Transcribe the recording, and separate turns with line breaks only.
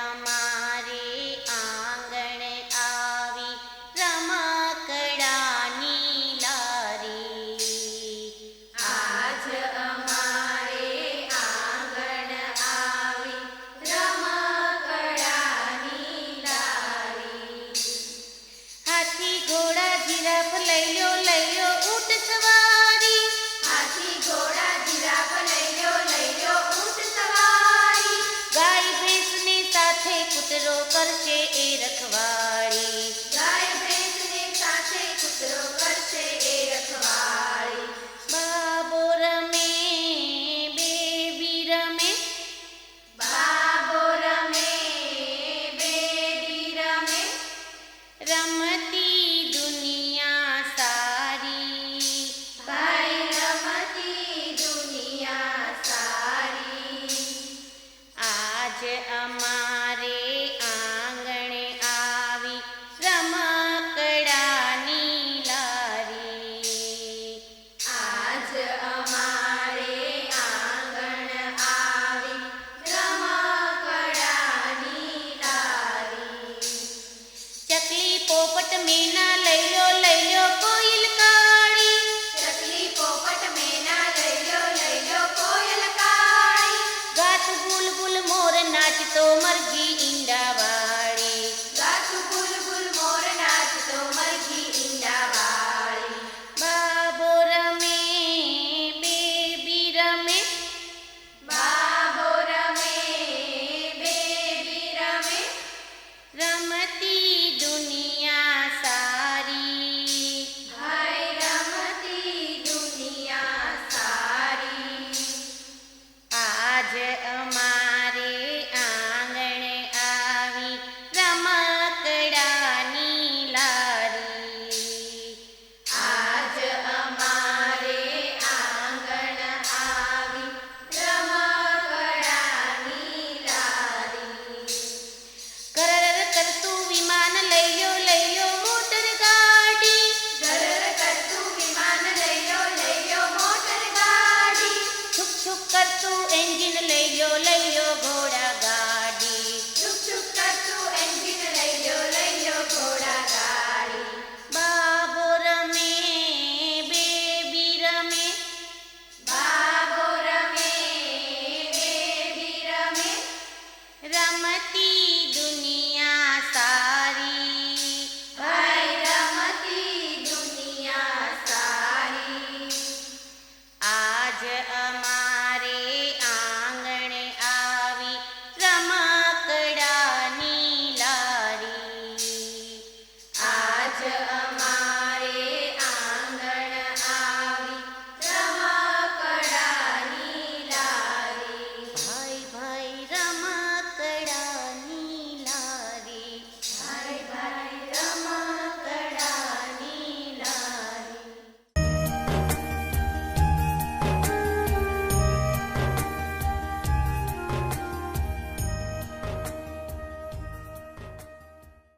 Rama. છે અમા বুলবুল মোর নাচ তোমার জি ইন্দাবা